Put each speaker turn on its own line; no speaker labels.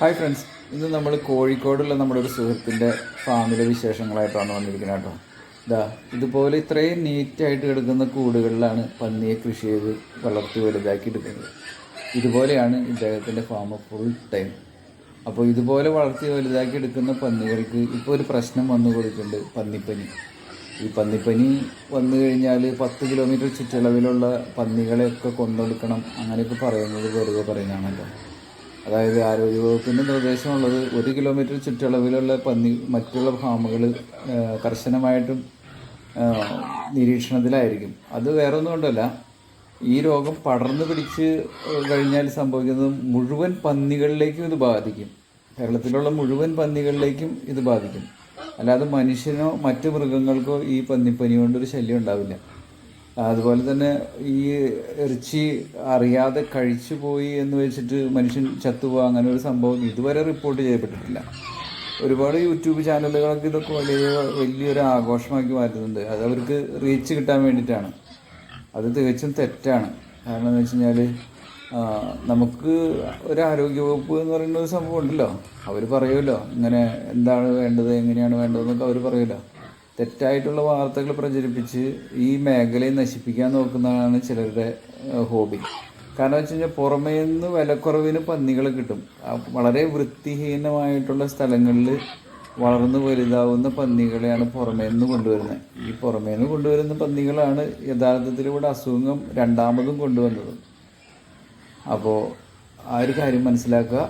Hi friends ഇന്ന് നമ്മൾ കോഴിക്കോടുള്ള നമ്മുടെ ഒരു സുഹൃത്തിന്റെ ഫാമിലെ വിശേഷങ്ങളായിട്ടാണ് വന്നിരിക്കുന്നത് കേട്ടോ. ഇതാ ഇതുപോലെ ഇത്രയും നീറ്റായിട്ട് കിടക്കുന്ന കൂടുകളിലാണ് പന്നിയെ കൃഷി ചെയ്ത് വളർത്തി വലുതാക്കി എടുക്കുന്നത് ഇതുപോലെയാണ് ഇദ്ദേഹത്തിന്റെ ഫാം ഫുൾ ടൈം അപ്പോൾ ഇതുപോലെ വളർത്തി വലുതാക്കി എടുക്കുന്ന പന്നികൾക്ക് ഇപ്പോൾ ഒരു പ്രശ്നം വന്നു കൊടുക്കുന്നുണ്ട് പന്നിപ്പനി. ഈ പന്നിപ്പനി വന്നു കഴിഞ്ഞാൽ പത്ത് കിലോമീറ്റർ ചുറ്റളവിലുള്ള പന്നികളെയൊക്കെ കൊന്നൊടുക്കണം അങ്ങനെയൊക്കെ പറയുന്നത് വെറുതെ പറയുന്നതാണല്ലോ അതായത് ആരോഗ്യവകുപ്പിന്റെ നിർദ്ദേശമുള്ളത് ഒരു കിലോമീറ്റർ ചുറ്റളവിലുള്ള പന്നി മറ്റുള്ള ഫാമുകൾ കർശനമായിട്ടും നിരീക്ഷണത്തിലായിരിക്കും. അത് വേറെ ഒന്നും കൊണ്ടല്ല ഈ രോഗം പടർന്നു പിടിച്ച് കഴിഞ്ഞാൽ സംഭവിക്കുന്നത് മുഴുവൻ പന്നികളിലേക്കും ഇത് ബാധിക്കും. കേരളത്തിലുള്ള മുഴുവൻ പന്നികളിലേക്കും ഇത് ബാധിക്കും. അല്ലാതെ മനുഷ്യനോ മറ്റ് മൃഗങ്ങൾക്കോ ഈ പന്നിപ്പനി കൊണ്ടൊരു ശല്യം ഉണ്ടാവില്ല. അതുപോലെ തന്നെ ഈ ഇറച്ചി അറിയാതെ കഴിച്ചു പോയി എന്ന് വെച്ചിട്ട് മനുഷ്യൻ ചത്തുപോകുക അങ്ങനെ ഒരു സംഭവം ഇതുവരെ റിപ്പോർട്ട് ചെയ്യപ്പെട്ടിട്ടില്ല. ഒരുപാട് യൂട്യൂബ് ചാനലുകളൊക്കെ ഇതൊക്കെ വലിയ വലിയൊരു ആഘോഷമാക്കി മാറ്റുന്നുണ്ട്. അത് അവർക്ക് റീച്ച് കിട്ടാൻ വേണ്ടിയിട്ടാണ്. അത് തികച്ചും തെറ്റാണ്. കാരണം എന്ന് വെച്ച് കഴിഞ്ഞാൽ നമുക്ക് ഒരു ആരോഗ്യവകുപ്പ് എന്ന് പറയുന്ന ഒരു സംഭവം ഉണ്ടല്ലോ. അവർ പറയുമല്ലോ ഇങ്ങനെ എന്താണ് വേണ്ടത് എങ്ങനെയാണ് വേണ്ടതെന്നൊക്കെ അവർ പറയുമല്ലോ. തെറ്റായിട്ടുള്ള വാർത്തകൾ പ്രചരിപ്പിച്ച് ഈ മേഖലയെ നശിപ്പിക്കാൻ നോക്കുന്നതാണ് ചിലരുടെ ഹോബി. കാരണം വെച്ച് കഴിഞ്ഞാൽ പുറമേ നിന്ന് വിലക്കുറവിന് പന്നികൾ കിട്ടും. വളരെ വൃത്തിഹീനമായിട്ടുള്ള സ്ഥലങ്ങളിൽ വളർന്നു വലുതാവുന്ന പന്നികളെയാണ് പുറമേ നിന്ന് കൊണ്ടുവരുന്നത് ഈ പുറമേ നിന്ന് കൊണ്ടുവരുന്ന പന്നികളാണ് യഥാർത്ഥത്തിൽ ഇവിടെ അസുഖം രണ്ടാമതും കൊണ്ടുവന്നത്. അപ്പോൾ ആ ഒരു കാര്യം മനസ്സിലാക്കുക.